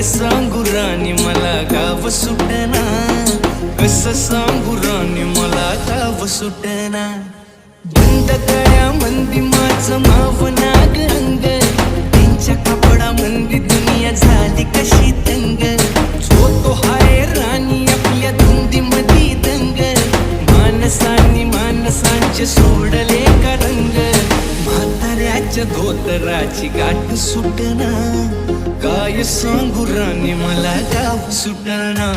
काय सांगू राणी मला गाव सुटना. कसं सांगू राणी मला गाव सुटना. बंद कळ्या मंदी माझं माव नाग रंग. त्यांच्या कपडा मंदी दुनिया झाली कशी तंग. जो तो हाय राणी आपल्या धुंदी मधी दंग. माणसांनी माणसांचे सोडले का रंग? म्हाताऱ्याच्या धोतराची गाठ सुटना. काय सांगू राणी मला गाव सुटना